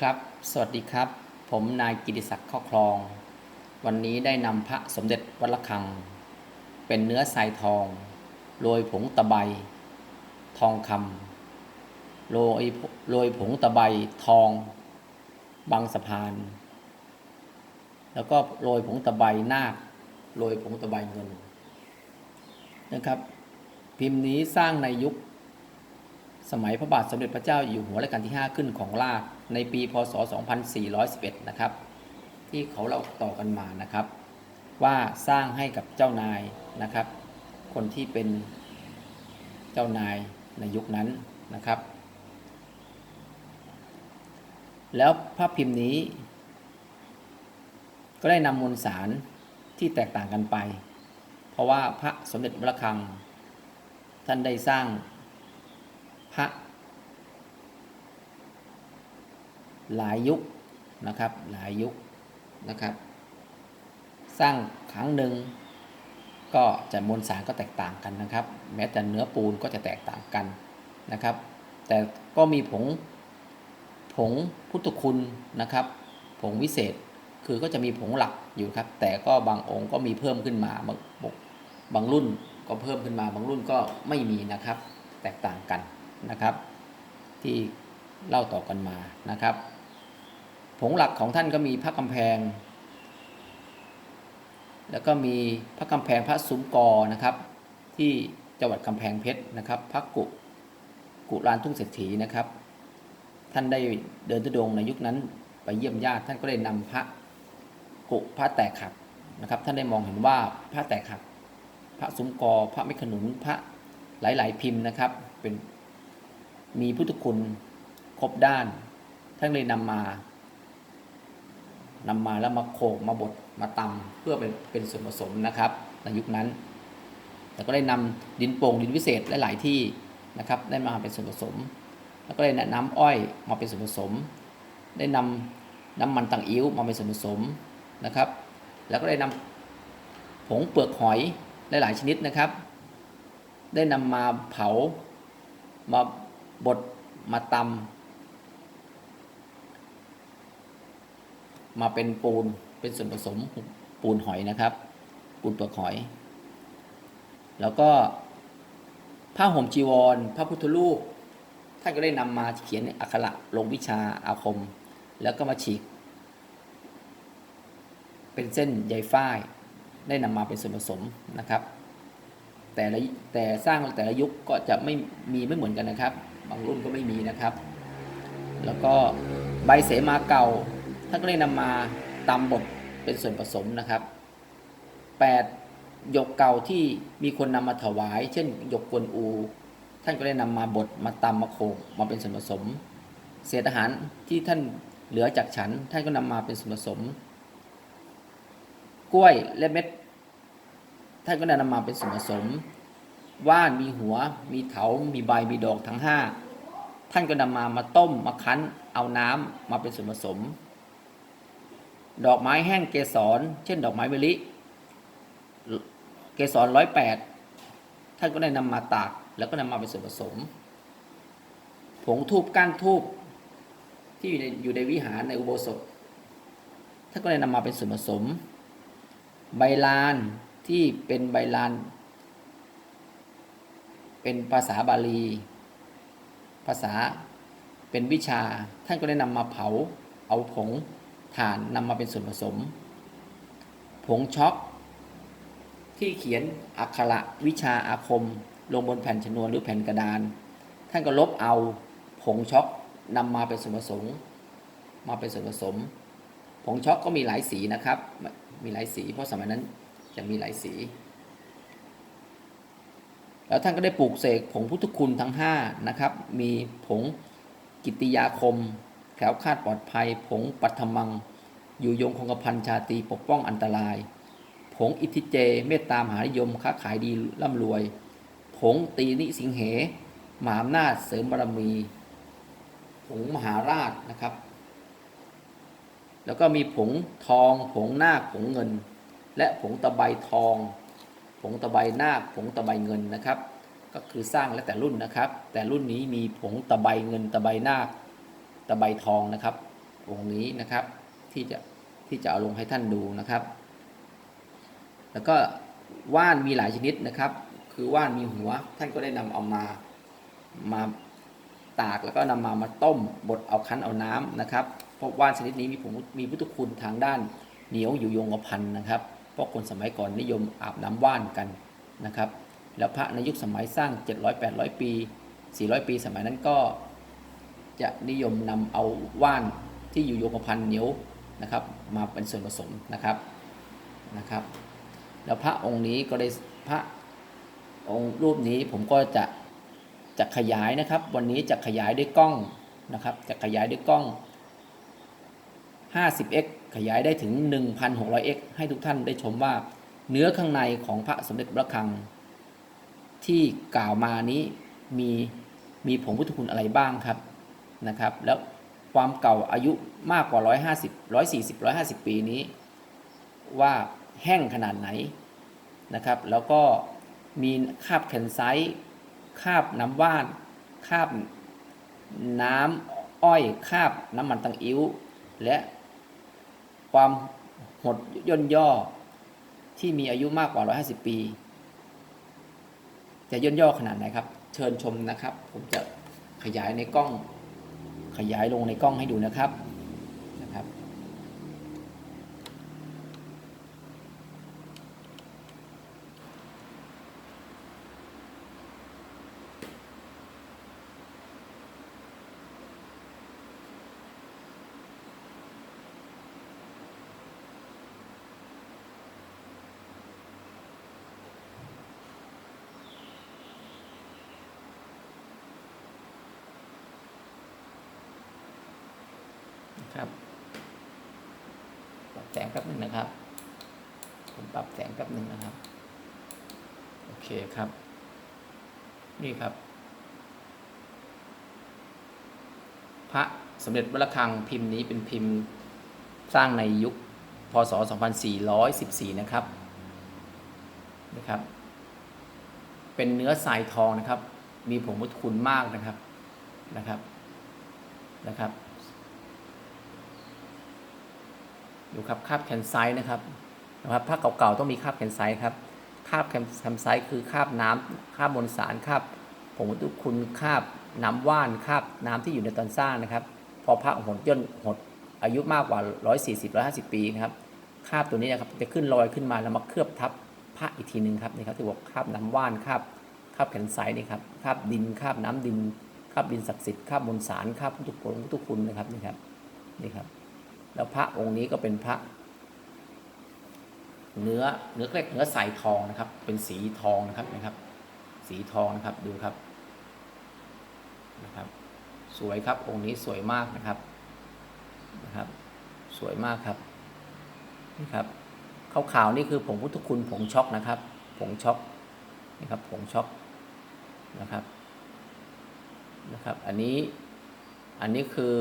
ครับ สวัสดีครับ ผมนายกิติศักดิ์ข้อคลอง วันนี้ได้นำพระสมเด็จวัดระฆัง เป็นเนื้อทรายทองโรยผงตะไบทองคำโรยโรยผงตะไบทอง บางสะพาน แล้วก็โรยผงตะไบนาคโรยผงตะไบเงินนะครับ พิมพ์นี้สร้างในยุค สมัยพระบาทสมเด็จพระเจ้าอยู่หัวรัชกาลที่ 5 ขึ้นของราชในปีพศ 2411 นะครับ ที่เขาเล่าต่อกันมานะครับ ว่าสร้างให้กับเจ้านายนะครับ คนที่เป็นเจ้านายในยุคนั้นนะครับ แล้วภาพพิมพ์นี้ ก็ได้นำมวลสารที่แตกต่างกันไป เพราะว่าพระสมเด็จพระคัง ท่านได้สร้าง พระ หลายยุคนะครับ หลายยุคนะครับ สร้างครั้งหนึ่งก็จะมวลสารก็แตกต่างกันนะครับ แม้แต่เนื้อปูนก็จะแตกต่างกันนะครับ แต่ก็มีผงผงพุทธคุณนะครับ ผงวิเศษคือก็จะมีผงหลักอยู่ครับ แต่ก็บางองค์ก็มีเพิ่มขึ้นมาบางบางรุ่นก็เพิ่มขึ้นมาบางรุ่นก็ไม่มีนะครับ แตกต่างกัน นะครับ ที่เล่าต่อกันมานะครับ ผงหลักของท่านก็มีพระกำแพง แล้วก็มีพระกำแพงพระซุ้มกอนะครับ ที่จังหวัดกำแพงเพชรนะครับพระกุกุลานทุ่งเศรษฐีนะครับ ท่านได้เดินทุดงในยุคนั้นไปเยี่ยมญาติท่านก็ได้นำพระกุพระแตกหักนะครับ ท่านได้มองเห็นว่าพระแตกหักพระซุ้มกอพระไม่ขนุนพระหลาย ๆ พิมพ์นะครับ เป็น มีพุทธคุณครบด้าน ท่านเลยนำมานำมาแล้วมาโขกมาบดมาตำเพื่อเป็นเป็นส่วนผสมนะครับ ในยุคนั้น แต่ก็ได้นำดินโป่งดินวิเศษหลาย ๆ ที่นะครับ ได้มาเป็นส่วนผสม แล้วก็ได้นำน้ำอ้อยมาเป็นส่วนผสม ได้นำน้ำมันตังอิ้วมาเป็นส่วนผสมนะครับ แล้วก็ได้นำผงเปลือกหอยหลาย ๆ ชนิดนะครับ ได้นำมาเผามา บดมาตำมาเป็นปูนเป็นส่วนผสมปูนหอยนะครับ ปูนเปลือกหอย แล้วก็ผ้าห่มจีวรพระพุทธรูปท่านก็ได้นำมาเขียนอักขระลงวิชาอาคม แล้วก็มาฉีก เป็นเส้นใยฝ้าย ได้นำมาเป็นส่วนผสมนะครับ แต่ละแต่สร้างแต่ละยุคก็จะไม่มีไม่เหมือนกันนะครับ บางรุ่นก็ไม่มีนะครับ แล้วก็ใบเสมาเก่าท่านก็ได้นำมาตำบดเป็นส่วนผสมนะครับ8หยกเก่าที่มีคนนำมาถวาย เช่นหยกกวนอู ท่านก็ได้นำมาบดมาตำมาโขกมาเป็นส่วนผสม เศษอาหารที่ท่านเหลือจากฉัน ท่านก็นำมาเป็นส่วนผสม กล้วยและเม็ด ท่านก็ได้นำมาเป็นส่วนผสม ว่านมีหัว มีเถา มีใบมีดอกทั้งห้าท่านก็นำมามาต้มมาคั้น เอาน้ำมาเป็นส่วนผสม ดอกไม้แห้งเกสร เช่น ดอกไม้มะลิเกสรร้อยแปดท่านก็ได้นำมาตาก แล้วก็นำมาเป็นส่วนผสม ผงทูบก้านทูบที่อยู่ในอยู่ในวิหารในอุโบสถท่านก็ได้นำมาเป็นส่วนผสม ใบลานที่เป็นใบลาน เป็นภาษาบาลี ภาษาเป็นวิชา ท่านก็ได้นำมาเผา เอาผงถ่านนำมาเป็นส่วนผสม ผงช็อกที่เขียนอักขระวิชาอาคม ลงบนแผ่นชนวนหรือแผ่นกระดาน ท่านก็ลบเอาผงช็อกนำมาเป็นส่วนผสม มาเป็นส่วนผสม ผงช็อกก็มีหลายสีนะครับ มีหลายสี เพราะสมัยนั้นจะมีหลายสี แล้วท่านก็ได้ปลูกเสกผงพุทธคุณทั้ง5นะครับมีผงกิติยาคมแขวคาดปลอดภัย ผงปัทมัง อยู่ยงคงกระพันชาตีปกป้องอันตราย ผงอิทธิเจ เมตตามหานิยมค้าขายดีร่ำรวย ผงตีนิสิงเหมหาอำนาจเสริมบารมี ผงมหาราชนะครับ แล้วก็มีผงทอง ผงนาคผงเงิน และผงตะไบทอง ผงตะไบนาคผงตะไบเงินนะครับ ก็คือสร้างแล้วแต่รุ่นนะครับ แต่รุ่นนี้มีผงตะไบเงิน ตะไบนาค ตะไบทองนะครับองค์นี้นะครับที่จะที่จะเอาลงให้ท่านดูนะครับ แล้วก็ว่านมีหลายชนิดนะครับ คือว่านมีหัวท่านก็ได้นำเอามามาตากแล้วก็นำมามาต้มบดเอาคั้นเอาน้ำนะครับ เพราะว่านชนิดนี้มีผงมีพุทธคุณทางด้านเหนียวอยู่ยงกว่าพันนะครับ เพราะคนสมัยก่อนนิยมอาบน้ำว่านกันนะครับ แล้วพระในยุคสมัยสร้าง 700-800 ปี 400 ปีสมัยนั้นก็จะนิยมนำเอาว่านที่อยู่โยงกว่าพันเหนียวนะครับมาเป็นส่วนผสมนะครับนะครับ แล้วพระองค์นี้ก็ได้พระองค์รูปนี้ผมก็จะจะขยายนะครับ วันนี้จะขยายด้วยกล้องนะครับ จะขยายด้วยกล้อง 50x ขยายได้ถึง 1,600x ให้ทุกท่านได้ชมว่าเนื้อข้างในของพระสมเด็จพระคัง ที่กล่าวมานี้มีมีผงพุทธคุณอะไรบ้างครับนะครับ แล้วความเก่าอายุมากกว่า 150 140 150 ปีนี้ ว่าแห้งขนาดไหนนะครับ แล้วก็มีคาบแคนไซต์คาบน้ำว่าน คาบน้ำอ้อย คาบน้ำมันตังอิ้ว และ ความหดย่นย่อที่มีอายุมากกว่า 150 ปี จะย่นย่อขนาดไหนครับ เชิญชมนะครับ ผมจะขยายในกล้อง ขยายลงในกล้องให้ดูนะครับนะครับครับปรับแสงแป๊บหนึ่งนะครับ ผมปรับแสงแป๊บหนึ่งนะครับ โอเคครับ นี่ครับ พระสมเด็จวัดระฆังพิมพ์นี้เป็นพิมพ์สร้างในยุคพศ 2414 นะครับนะครับ เป็นเนื้อทรายทองนะครับ มีผงพุทธคุณมากนะครับนะครับนะครับ ดูครับคาบแคนไซต์นะครับนะครับผ้าเก่าๆต้องมีคาบแคนไซต์ครับ คาบแคนไซต์คือคาบน้ำคาบมวลสารคาบผงวัตถุคุณคาบน้ำว่านคาบน้ำที่อยู่ในตอนสร้างนะครับ พอพระหดย่นหดอายุมากกว่า 140 150 ปีครับคาบตัวนี้นะครับจะขึ้นลอยขึ้นมาแล้วมาเคลือบทับพระอีกทีหนึ่งครับนี่ครับที่บอกคาบน้ำว่านคาบคาบแคนไซต์นี่ครับคาบดินคาบน้ำดินคาบดินศักดิ์สิทธิ์คาบมวลสารคาบพุทธคุณพุทธคุณนะครับนี่ครับนี่ครับ แล้วพระองค์นี้ก็เป็นพระ เนื้อเนื้อเล็กเนื้อใสทองนะครับ เป็นสีทองนะครับนะครับ สีทองนะครับดูครับนะครับ สวยครับองค์นี้สวยมากนะครับนะครับ สวยมากครับนี่ครับขาวๆนี่คือผงพุทธคุณผงช็อกนะครับ ผงช็อกนี่ครับผงช็อกนะครับนะครับ อันนี้อันนี้คือ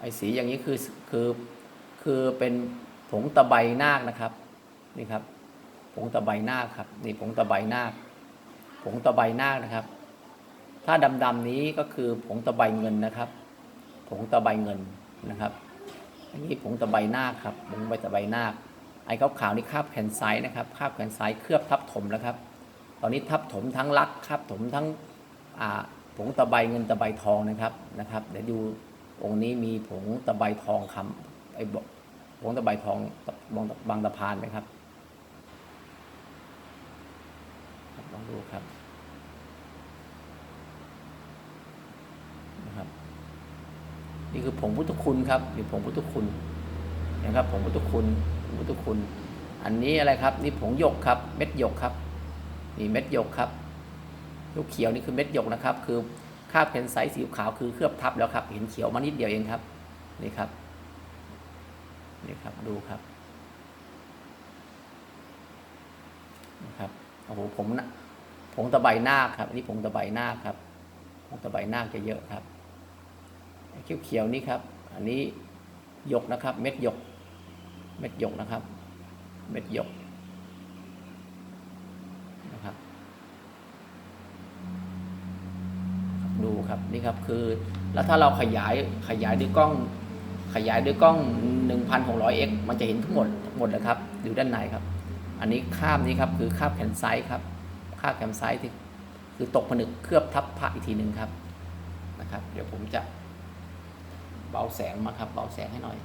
ไอ้สีอย่างนี้คือคือคือเป็น งตะไบนาคนะครับนี่ครับผงตะไบนาคครับนี่ผงตะไบนาคผงตะไบนาคนะครับ ถ้าดำๆนี้ก็คือผงตะไบเงินนะครับ ผงตะไบเงินนะครับอันนี้ผงตะไบนาคครับผงใบตะไบนาคไอ้ขาวๆนี่คาบแคนไซต์นะครับคาบแคนไซต์เคลือบทับถมแล้วครับ ตอนนี้ทับถมทั้งลักครับถมทั้งผงตะไบเงินตะไบทองนะครับนะครับ เดี๋ยวดูองค์นี้มีผงตะไบทองคำไอ้ บอกผงตะไบทองบางบางตะพานไหมครับลองดูครับนะครับ นี่คือผงพุทธคุณครับนี่ผงพุทธคุณนะครับผงพุทธคุณผงพุทธคุณ อันนี้อะไรครับ นี่ผงหยกครับ เม็ดหยกครับ นี่เม็ดหยกครับลูกเขียวนี่คือเม็ดหยกนะครับ คือคาบเพนไซต์สีขาวคือเคลือบทับแล้วครับ เห็นเขียวมานิดเดียวเองครับ นี่ครับ นี่ครับดูครับนะครับโอ้โหผมนะผงตะไบหน้าครับอันนี้ผงตะไบหน้าครับผงตะไบหน้าจะเยอะครับเขียวเขียวๆนี่ครับ อันนี้หยกนะครับ เม็ดหยก เม็ดหยกนะครับ เม็ดหยกนะครับดูครับนี่ครับคือ แล้วถ้าเราขยายขยายด้วยกล้องขยายด้วยกล้อง 1,600x มันจะเห็นทั้งหมดหมดเลยครับอยู่ด้านในครับ อันนี้คาบนี้ครับคือคาบแขนไซส์ครับคาบแขนไซส์ที่คือตกผนึกเคลือบทับพระอีกทีหนึ่งครับนะครับ เดี๋ยวผมจะเบาแสงมาครับเบาแสงให้หน่อย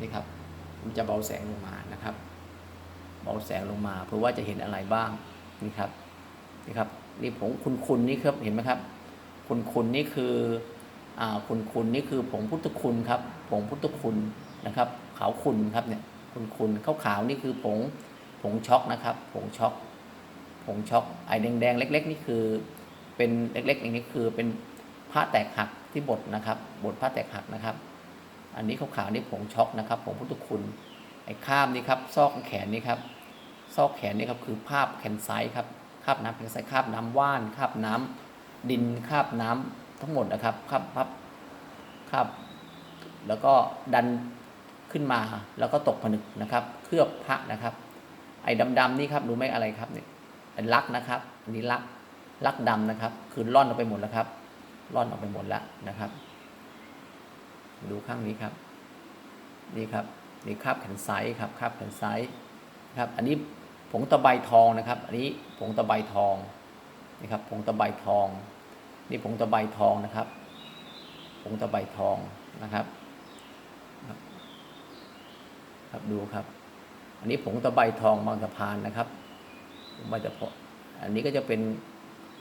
นี่ครับผมจะเบาแสงลงมานะครับ เบาแสงลงมาเพื่อว่าจะเห็นอะไรบ้างนี่ครับนี่ครับนี่ผงคุณคุณนี่ครับเห็นไหมครับ คุณคุณนี่คือ คุณคุณนี่คือผงพุทธคุณครับผงพุทธคุณนะครับขาวคุณครับเนี่ยคุณคุณขาวขาวนี่คือผงผงช็อกนะครับผงช็อกผงช็อกไอแดงๆเล็ก ๆ นี่คือเป็นเล็กๆอย่างนี้คือเป็นผ้าแตกหักที่บดนะครับบดผ้าแตกหักนะครับ อันนี้ขาวๆนี่ผงช็อกนะครับผงพุทธคุณไอ้ข้ามนี่ครับซอกแขนนี่ครับซอกแขนนี่ครับคือภาพแขนไซครับคาบน้ำแขนไซคาบน้ำว่านคาบน้ำดินคาบน้ำ ทั้งหมดนะครับคราบพับคราบแล้วก็ดันขึ้นมาแล้วก็ตกผนึกนะครับ เคลือบพระนะครับ ไอ้ดำๆนี่ครับรู้ไหมอะไรครับเนี่ยเป็นลักนะครับ อันนี้ลักลักดำนะครับ คือล่อนออกไปหมดแล้วครับล่อนออกไปหมดแล้วนะครับ ดูข้างนี้ครับ นี่ครับนี่คราบแขนซ้ายครับคราบแขนซ้ายครับ อันนี้ผงตะไบทองนะครับ อันนี้ผงตะไบทองนี่ครับผงตะไบทอง นี่ผงตะไบทองนะครับผงตะไบทองนะครับ ครับดูครับ อันนี้ผงตะไบทองบางสะพานนะครับผงใบตะพออันนี้ก็จะเป็น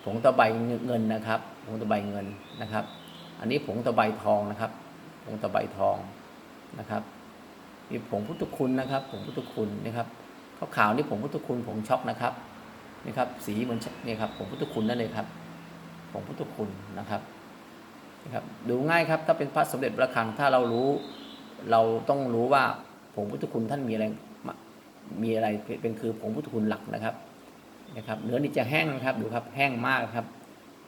ผงตะไบเงินนะครับ ผงตะไบเงินนะครับ อันนี้ผงตะไบทองนะครับ ผงตะไบทองนะครับมีผงพุทธคุณนะครับ ผงพุทธคุณนะครับขาวขาวๆนี่ผงพุทธคุณผงช็อกนะครับนี่ครับ สีเหมือนนี่ครับผงพุทธคุณนั่นเลยครับ ผงพุทธคุณนะครับนะครับ ดูง่ายครับถ้าเป็นพระสมเด็จพระคังถ้าเรารู้เราต้องรู้ว่าผงพุทธคุณท่านมีอะไรมีอะไรเป็นเป็นคือผงพุทธคุณหลักนะครับนะครับเนื้อนี่จะแห้งนะครับดูครับแห้งมากครับ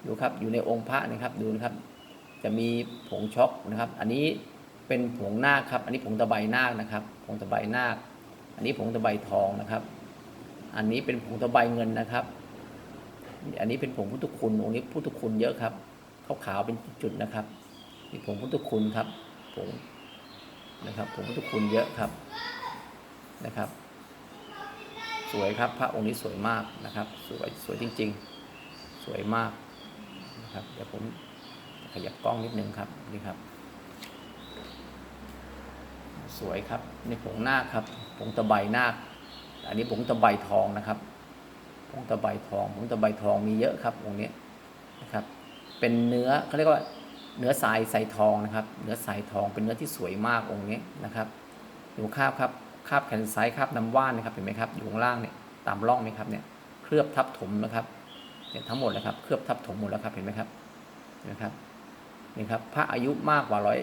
ดูครับอยู่ในองค์พระนะครับดูนะครับ จะมีผงช็อกนะครับ อันนี้เป็นผงนาคครับ อันนี้ผงตะไบนาคนะครับ ผงตะไบนาค อันนี้ผงตะไบทองนะครับ อันนี้เป็นผงตะไบเงินนะครับ อันนี้เป็นผงพุทธคุณองค์นี้พุทธคุณเยอะครับขาวๆเป็นจุดๆนะครับนี่ผงพุทธคุณครับผงนะครับผงพุทธคุณเยอะครับนะครับ สวยครับพระองค์นี้สวยมากนะครับ สวยสวยจริง ๆ สวยมากนะครับเดี๋ยวผมขยับกล้องนิดนึงครับนี่ครับ สวยครับนี่ผงนาคครับผงตะไบนาคอันนี้ผงตะไบทองนะครับ ผงตะไบทองผงตะไบทองมีเยอะครับองค์นี้นะครับ เป็นเนื้อเขาเรียกว่าเนื้อสายใสทองนะครับ เนื้อสายทองเป็นเนื้อที่สวยมากองค์นี้นะครับดูคาบครับคาบแขนซ้ายคาบน้ำว่านนะครับเห็นไหมครับอยู่ข้างล่างเนี่ยตามร่องนี่ครับเนี่ยเคลือบทับถมนะครับเนี่ยทั้งหมดเลยครับเคลือบทับถมหมดแล้วครับเห็นไหมครับนะครับนี่ครับพระอายุมากกว่าร้อย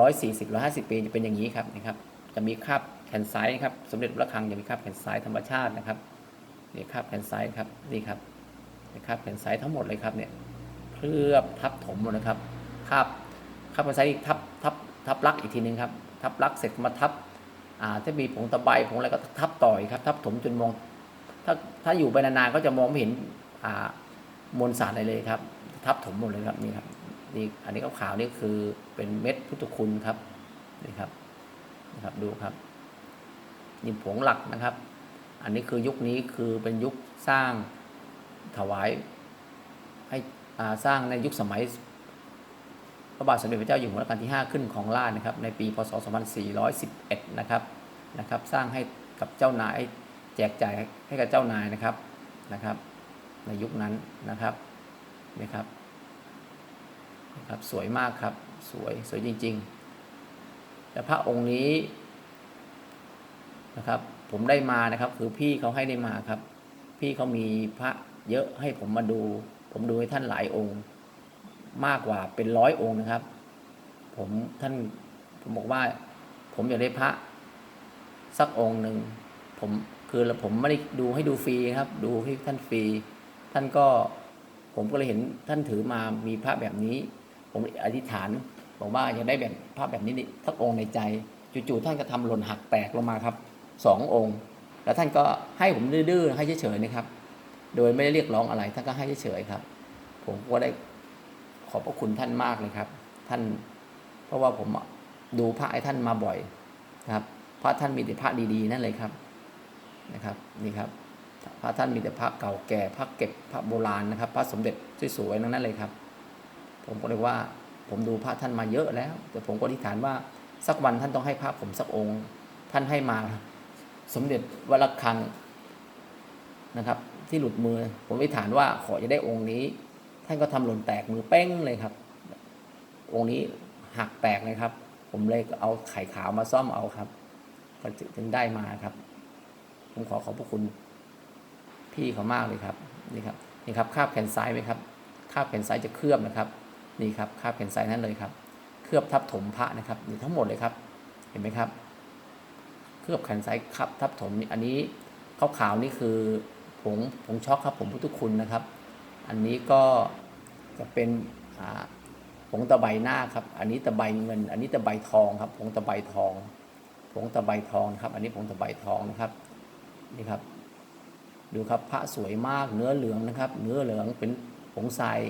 ร้อยสี่สิบร้อยห้าสิบปีจะเป็นอย่างนี้ครับนะครับจะมีคาบแขนซ้ายนะครับสมเด็จพระคลังจะมีคาบแขนซ้ายธรรมชาตินะครับ นี่คราบแขนซ้ายครับนี่ครับนี่คราบแขนซ้ายทั้งหมดเลยครับเนี่ยเคลือบทับถมหมดนะครับคราบคราบแขนซ้ายอีกทับทับทับลักอีกทีนึงครับทับลักเสร็จมาทับอ่าถ้ามีผงตะไบผงอะไรก็ทับต่อยครับ ทับถมจนมอง ถ้าถ้าอยู่ไปนานๆก็จะมองไม่เห็นอ่ามวลสารอะไรเลยครับ ทับถมหมดเลยครับนี่ครับนี่อันนี้ขาวๆนี่คือเป็นเม็ดพุทธคุณครับนี่ครับนะครับดูครับนี่ผงหลักนะครับ อันนี้คือยุคนี้คือเป็นยุคสร้างถวายให้สร้างในยุคสมัยพระบาทสมเด็จพระเจ้าอยู่หัวรัชกาลที่ 5 ขึ้นของราชนะครับในปีพศ 2411 นะครับนะครับ สร้างให้กับเจ้านายแจกจ่ายให้กับเจ้านายนะครับนะครับ ในยุคนั้นนะครับนะครับนะครับสวยมากครับสวยสวยจริงๆแต่พระองค์นี้นะครับ ผมได้มานะครับ คือพี่เขาให้ได้มาครับ พี่เขามีพระเยอะให้ผมมาดู ผมดูให้ท่านหลายองค์ มากกว่าเป็นร้อยองค์นะครับ ผมท่านผมบอกว่า ผมอยากได้พระ สักองค์หนึ่งผมคือผมไม่ได้ดูให้ดูฟรีครับ ดูให้ท่านฟรี ท่านก็ผมก็เลยเห็นท่านถือมามีพระแบบนี้ ผมอธิษฐานบอกว่าอยากได้แบบพระแบบนี้สักองค์ในใจจู่ๆท่านก็ทำหล่นหักแตกลงมาครับ สององค์ แล้วท่านก็ให้ผมดื้อๆให้เฉยๆนะครับ โดยไม่ได้เรียกร้องอะไรท่านก็ให้เฉยๆครับ ผมก็ได้ขอบพระคุณท่านมากเลยครับ ท่านเพราะว่าผมดูพระไอ้ท่านมาบ่อยนะครับพระท่านมีแต่พระดีๆนั่นเลยครับนะครับนี่ครับพระท่านมีแต่พระเก่าแก่พระเก็บพระโบราณนะครับ พระสมเด็จสวยๆทั้งนั้นเลยครับ ผมก็เลยว่าผมดูพระท่านมาเยอะแล้ว แต่ผมก็อธิษฐานว่าสักวันท่านต้องให้พระผมสักองค์ ท่านให้มา สมเด็จวัดระฆังนะครับ ที่หลุดมือ ผมอธิฐานว่าขอจะได้องค์นี้ ท่านก็ทำหล่นแตกมือเป้งเลยครับ องค์นี้หักแตกเลยครับ ผมเลยเอาไข่ขาวมาซ่อมเอาครับก็ถึงได้มาครับ ผมขอขอบพระคุณพี่เขามากเลยครับนี่ครับนี่ครับคาบแขนซ้ายไหมครับคาบแขนซ้ายจะเคลือบนะครับนี่ครับคาบแขนซ้ายนั่นเลยครับ เคลือบทับถมพระนะครับนี่ทั้งหมดเลยครับ เห็นไหมครับ เคลือบแขนซ้ายครับทับถมนี่อันนี้ขาวๆนี่คือผงผงช็อกครับผมพุทธคุณนะครับ อันนี้ก็จะเป็นผงตะไบหน้าครับ อันนี้ตะไบเงิน อันนี้ตะไบทองครับผงตะไบทองผงตะไบทองนะครับ อันนี้ผงตะไบทองนะครับนี่ครับ ดูครับพระสวยมากเนื้อเหลืองนะครับ เนื้อเหลืองเป็นผงทราย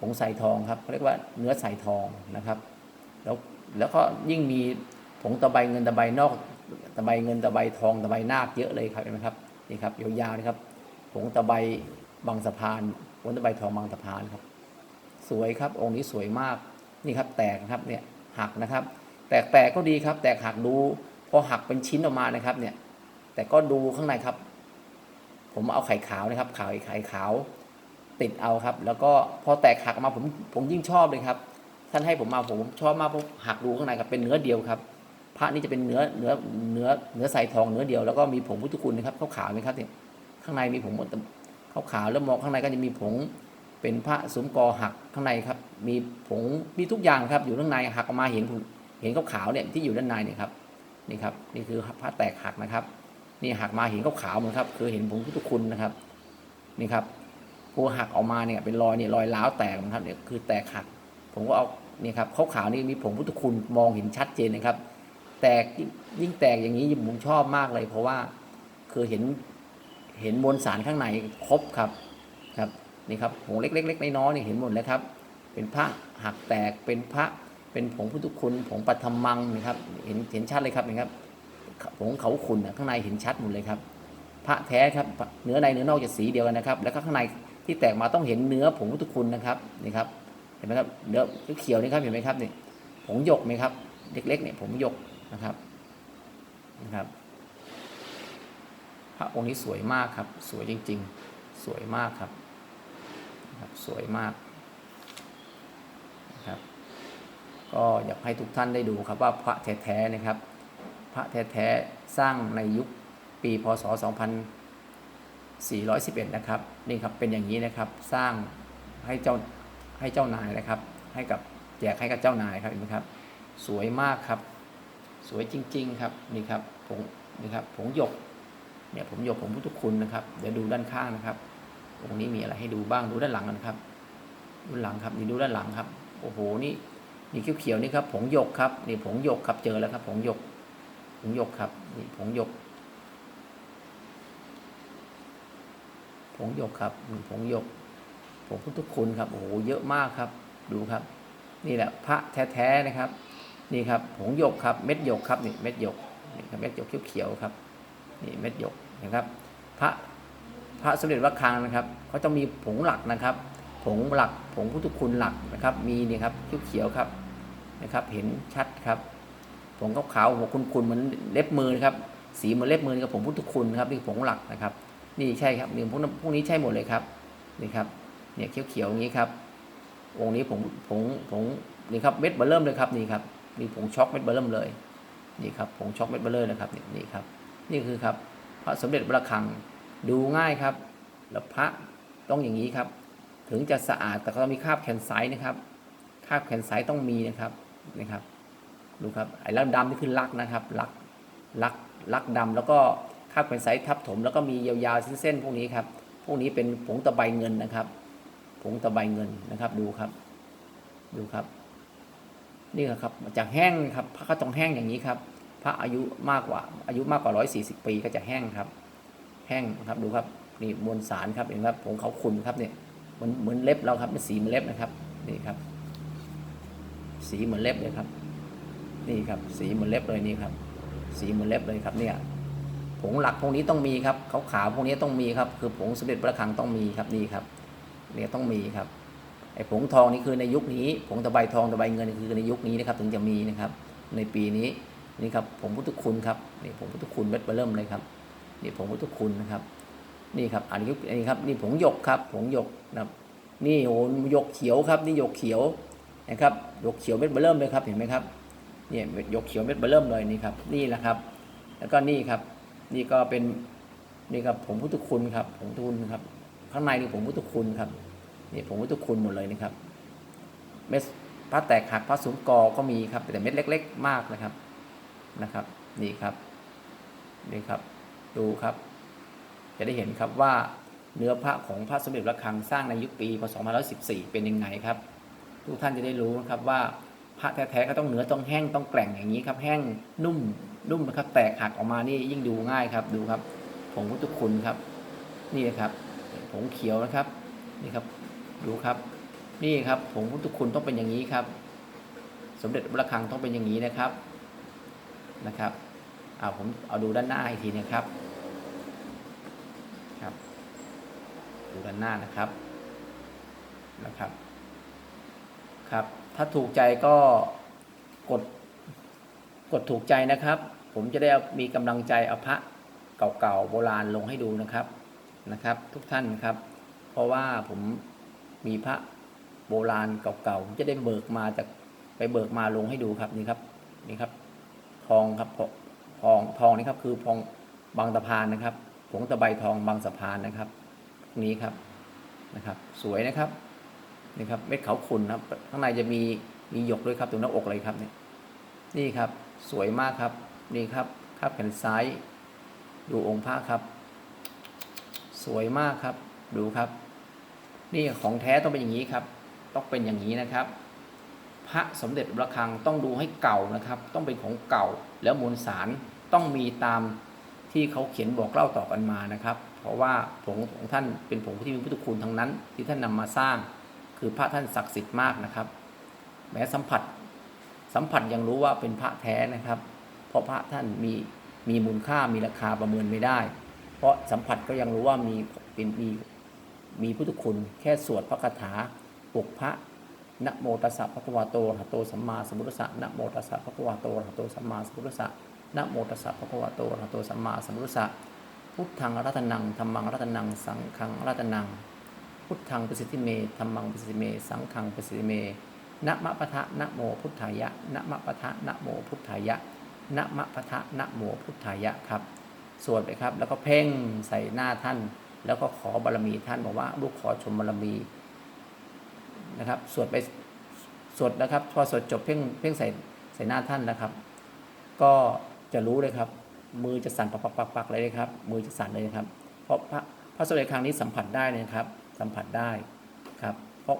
ผงทรายทองครับเขาเรียกว่าเนื้อทรายทองนะครับ แล้วแล้วก็ยิ่งมีผงตะไบเงินตะไบนอก ตะไบเงินตะไบทองตะไบนาคเยอะเลยครับเห็นไหมครับนี่ครับยาวๆนะครับผงตะไบบางสะพานผงตะไบทองบางสะพานครับ สวยครับองค์นี้สวยมากนี่ครับ แตกนะครับเนี่ยหักนะครับ แตกแตกก็ดีครับ แตกหักดูพอหักเป็นชิ้นออกมานะครับ เนี่ย แต่ก็ดูข้างในครับ ผมเอาไข่ขาวนะครับขาวไข่ขาว ติดเอาครับ แล้วก็พอแตกหักออกมาผมผมยิ่งชอบเลยครับ ท่านให้ผมมาผมชอบมากเพราะหักดูข้างในครับเป็นเนื้อเดียวครับ พระนี่จะเป็นเนื้อเนื้อเนื้อเนื้อใสทองเนื้อเดียวแล้วก็มีผงพุทธคุณนะครับขาวๆไหมครับเนี่ยข้างในมีผงหมดขาวๆแล้วมองข้างในก็จะมีผงเป็นพระสมกอหักข้างในครับ มีผงมีทุกอย่างครับ อยู่ข้างในหักออกมาเห็นเห็นขาวๆเนี่ยที่อยู่ด้านในเนี่ยครับนี่ครับนี่คือพระแตกหักนะครับ นี่หักมาเห็นขาวๆเหมือนครับ คือเห็นผงพุทธคุณนะครับนี่ครับพอหักออกมาเนี่ยเป็นรอยเนี่ยรอยร้าวแตกนะครับเนี่ยคือแตกหัก ผมก็เอานี่ครับขาวๆนี่มีผงพุทธคุณมองเห็นชัดเจนนะครับ แตกยิ่งแตกอย่างนี้ผมชอบมากเลย เพราะว่าคือเห็นเห็นมวลสารข้างในครบครับครับนี่ครับผงเล็กๆๆน้อยๆนี่เห็นหมดแล้วครับ เป็นพระหักแตกเป็นพระเป็นผงพุทธคุณผงปัทมังนะครับเห็นเห็นชัดเลยครับนี่ครับผงเขาขุนข้างในเห็นชัดหมดเลยครับ พระแท้ครับเนื้อในเนื้อนอกจะสีเดียวกันนะครับ แล้วก็ข้างในที่แตกมาต้องเห็นเนื้อผงพุทธคุณนะครับนี่ครับเห็นไหมครับเนื้อเขียวนี่ครับเห็นไหมครับนี่ผงหยกไหมครับ เล็กๆเนี่ยผงหยก นะครับนะครับพระองค์นี้สวยมากครับ สวยจริง ๆ สวยมากครับครับสวยมากนะครับก็อยากให้ทุกท่านได้ดูครับว่าพระแท้ๆนะครับ พระแท้ๆสร้างในยุคปีพศ 2411 นะครับนี่ครับเป็นอย่างนี้นะครับสร้างให้เจ้าให้เจ้านายนะครับ ให้กับแจกให้กับเจ้านายครับเห็นไหมครับ สวยมากครับ สวยจริง ๆ ครับนี่ครับผงนี่ครับผงหยกเนี่ยผมหยกผมพุทธคุณนะครับเดี๋ยวดูด้านข้างนะครับตรงนี้มีอะไรให้ดูบ้างดูด้านหลังกันครับดูหลังครับนี่ดูด้านหลังครับโอ้โหนี่นี่เขียวๆนี่ครับผงหยกครับนี่ผงหยกครับเจอแล้วครับผงหยกผงหยกครับนี่ผงหยกผงหยกครับนี่ผงหยกผงพุทธคุณครับโอ้โหเยอะมากครับ ดูครับ นี่แหละพระแท้ๆนะครับ นี่ครับผงหยกครับเม็ดหยกครับนี่เม็ดหยกนี่ครับเม็ดหยกเขียวๆครับนี่เม็ดหยกนะครับ พระพระสมเด็จวัดคังนะครับเขาจะมีผงหลักนะครับ ผงหลักผงพุทธคุณหลักนะครับ มีนี่ครับเขียวๆครับนะครับ เห็นชัดครับผงขาวๆหัวคุณๆเหมือนเล็บมือนะครับ สีเหมือนเล็บมือกับผงพุทธคุณครับนี่ผงหลักนะครับ นี่ใช่ครับนี่พวกนั้พวกนี้ใช่หมดเลยครับนี่ครับเนี่ยเขียวๆอย่างนี้ครับองค์นี้ผงผงผงนี่ครับเม็ดเบอเริ่มเลยครับนี่ครับ มีผงช็อกเม็ดเบอร์เริ่มเลยนี่ครับผงช็อกเม็ดเบอร์เริ่มนะครับนี่นี่ครับ นี่คือครับพระสมเด็จพระคังดูง่ายครับ แล้วพระต้องอย่างนี้ครับ ถึงจะสะอาดแต่ก็ต้องมีคราบแคนไซนะครับคราบแคนไซต้องมีนะครับนะครับดูครับไอ้ลักดำนี่คือลักนะครับลักลักลักดำแล้วก็คราบแคนไซทับถม แล้วก็มียาวๆเส้นๆพวกนี้ครับพวกนี้เป็นผงตะไบเงินนะครับ ผงตะไบเงินนะครับดูครับ ดูครับ นี่ครับจากแห้งครับพระก็ต้องแห้งอย่างนี้ครับพระอายุมากกว่าอายุมากกว่า140ปีก็จะแห้งครับ แห้งครับดูครับนี่มวลสารครับเห็นไหมครับผงเขาขุ่นครับเนี่ยเหมือนเหมือนเล็บเราครับเป็นสีเหมือนเล็บนะครับนี่ครับ สีเหมือนเล็บเลยครับ นี่ครับ สีเหมือนเล็บเลยนี่ครับ สีเหมือนเล็บเลยครับเนี่ยผงหลักพวกนี้ต้องมีครับขาวขาวๆพวกนี้ต้องมีครับ คือผงสมเด็จพระคังต้องมีครับนี่ครับเนี่ยต้องมีครับ ไอ้ผงทองนี่คือในยุคนี้ผงตะไบทองตะไบเงินนี่คือในยุคนี้นะครับถึงจะมีนะครับ ในปีนี้นี่ครับผงพุทธคุณครับนี่ผงพุทธคุณเม็ดเบอร์เริ่มเลยครับนี่ผงพุทธคุณนะครับ นี่ครับอันนี้อันนี้ครับนี่ผงหยกครับผงหยกนะครับ นี่โอ้หยกเขียวครับ นี่หยกเขียวนะครับหยกเขียวเม็ดเบอร์เริ่มเลยครับเห็นไหมครับเนี่ยหยกเขียวเม็ดเบอร์เริ่มเลยนี่ครับนี่แหละครับ แล้วก็นี่ครับ นี่ก็เป็นนี่ครับผงพุทธคุณครับผงทธคุณครับ ข้างในนี่ผงพุทธคุณครับ นี่ผงพุทธคุณหมดเลยนะครับ เม็ดพระแตกหักพระสุนกอก็มีครับ แต่เม็ดเล็ก ๆ มากนะครับนะครับ นี่ครับนี่ครับ ดูครับ จะได้เห็นครับว่าเนื้อพระของพระสมเด็จพระคลังสร้างในยุคปีพศ2514 เป็นยังไงครับ ทุกท่านจะได้รู้นะครับว่าพระแท้ๆก็ต้องเนื้อต้องแห้งต้องแกร่งอย่างนี้ครับ แห้งนุ่มนุ่มนะครับแตกหักออกมานี่ยิ่งดูง่ายครับดูครับผงพุทธคุณครับ นี่นะครับผงเขียวนะครับนี่ครับ ดูครับ นี่ครับผงพุทธคุณต้องเป็นอย่างนี้ครับ สมเด็จพระคังต้องเป็นอย่างนี้นะครับนะครับเอาผมเอาดูด้านหน้าอีกทีนะครับครับ ดูด้านหน้านะครับนะครับ ครับ ถ้าถูกใจก็กดกดถูกใจนะครับ ผมจะได้มีกำลังใจเอาพระเก่าๆโบราณลงให้ดูนะครับนะครับ ทุกท่านครับ เพราะว่าผม มีพระโบราณเก่าๆจะได้เบิกมาจากไปเบิกมาลงให้ดูครับนี่ครับนี่ครับ ทองครับทองทองนี่ครับคือทองบางสะพานนะครับผงตะไบทองบางสะพานนะครับพวกนี้ครับนะครับ สวยนะครับนี่ครับเม็ดขาวขุ่นครับข้างในจะมีมีหยกด้วยครับตรงหน้าอกเลยครับเนี่ยนี่ครับสวยมากครับนี่ครับครับแผ่นซ้าย ดูองค์พระครับ สวยมากครับดูครับ นี่ของแท้ต้องเป็นอย่างนี้ครับ ต้องเป็นอย่างนี้นะครับ พระสมเด็จระฆังต้องดูให้เก่านะครับ ต้องเป็นของเก่าแล้วมวลสารต้องมีตามที่เขาเขียนบอกเล่าต่อกันมานะครับ เพราะว่าผงของท่านเป็นผงที่มีพุทธคุณทั้งนั้น ที่ท่านนำมาสร้าง คือพระท่านศักดิ์สิทธิ์มากนะครับ แม้สัมผัสสัมผัสยังรู้ว่าเป็นพระแท้นะครับ เพราะพระท่านมีมีมูลค่ามีราคาประเมินไม่ได้ เพราะสัมผัสก็ยังรู้ว่ามีเป็นมี มีพุทธคุณแค่สวดพระคาถาปลุกพระนะโมตัสสะภะคะวะโตหะโตสัมมาสัมพุทธสสะนะโมตัสสะภะคะวะโตหะโตสัมมาสัมพุทธสสะนะโมตัสสะภะคะวะโตหะโตสัมมาสัมพุทธสสะพุทธังรัตนังธรรมังรัตนัง สังฆังรัตนัง พุทธังประสิทธิเมธรรมังประสิทธิเม สังฆังประสิทธิเมนะมะปะทะนะโมพุทธายะนะมะปะทะนะโมพุทธายะนะมะปะทะนะโมพุทธายะครับสวดไปครับ แล้วก็เพ่งใส่หน้าท่าน แล้วก็ขอบารมีท่านบอกว่า ลูกขอชมบารมีนะครับ สวดไปสวดนะครับ พอสวดจบเพ่งเพ่งใส่ใส่หน้าท่านนะครับ ก็จะรู้เลยครับ มือจะสั่นปักปักปักปักเลยครับ มือจะสั่นเลยครับ เพราะพระพระสมเด็จครั้งนี้สัมผัสได้นะครับ สัมผัสได้ครับ เพราะ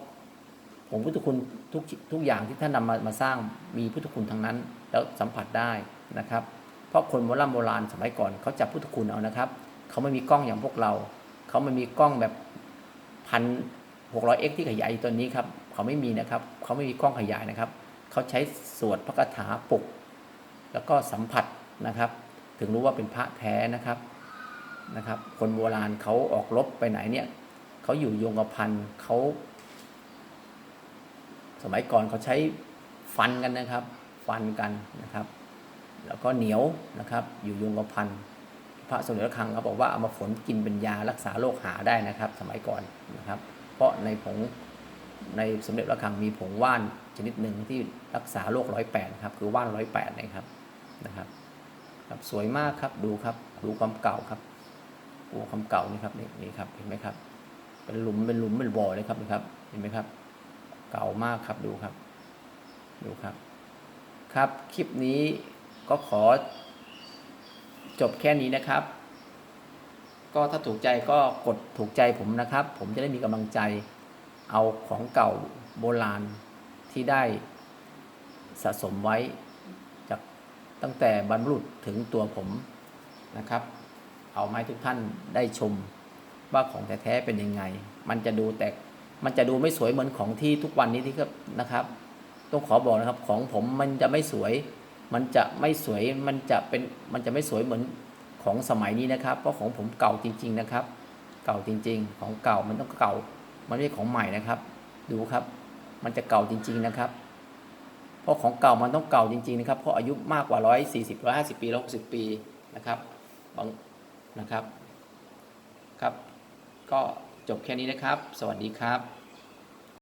ผมพุทธคุณทุกทุกอย่างที่ท่านนำมามาสร้างมีพุทธคุณทั้งนั้น แล้วสัมผัสได้นะครับ เพราะคนโบราณโบราณสมัยก่อนเขาจับพุทธคุณเอานะครับ เขาไม่มีกล้องอย่างพวกเรา เขาไม่มีกล้องแบบพันหกร้อยเอ็กที่ขยายอยู่ตัวนี้ครับเขาไม่มีนะครับ เขาไม่มีกล้องขยายนะครับ เขาใช้สวดพระคาถาปลุก แล้วก็สัมผัสนะครับ ถึงรู้ว่าเป็นพระแท้นะครับนะครับ คนโบราณเขาออกรบไปไหนเนี่ยเขาอยู่โยงกพันเขาสมัยก่อนเขาใช้ฟันกันนะครับ ฟันกันนะครับ แล้วก็เหนียวนะครับ อยู่โยงกพัน พระสมเด็จพระคังเขาบอกว่าเอามาฝนกินเป็นยารักษาโรคหาได้นะครับ สมัยก่อนนะครับ เพราะในผงในสมเด็จพระคังมีผงว่านชนิดหนึ่งที่รักษาโรคร้อยแปดครับคือว่านร้อยแปดนะครับนะครับครับสวยมากครับดูครับดูความเก่าครับดูความเก่านี่ครับนี่นี่ครับเห็นไหมครับ เป็นหลุมเป็นหลุมเป็นบ่อเลยครับนี่ครับ เห็นไหมครับ เก่ามากครับดูครับ ดูครับ ครับคลิปนี้ก็ขอ จบแค่นี้นะครับ ก็ถ้าถูกใจก็กดถูกใจผมนะครับ ผมจะได้มีกำลังใจเอาของเก่าโบราณที่ได้สะสมไว้จากตั้งแต่บรรพุถึงตัวผมนะครับ เอามาให้ทุกท่านได้ชมว่าของแท้ๆเป็นยังไง มันจะดูแต่มันจะดูไม่สวยเหมือนของที่ทุกวันนี้ที่ครับนะครับ ต้องขอบอกนะครับของผมมันจะไม่สวย มันจะไม่สวยมันจะเป็นมันจะไม่สวยเหมือนของสมัยนี้นะครับ เพราะของผมเก่าจริง ๆนะครับ เก่าจริง ๆ ของเก่ามันต้องเก่า มันไม่ใช่ของใหม่นะครับ ดูครับ มันจะเก่าจริง ๆนะครับ เพราะของเก่ามันต้องเก่าจริง ๆ นะครับ เพราะอายุมากกว่า 140 150 ปี160 ปีนะครับบางนะครับ ครับ ก็จบแค่นี้นะครับ สวัสดีครับ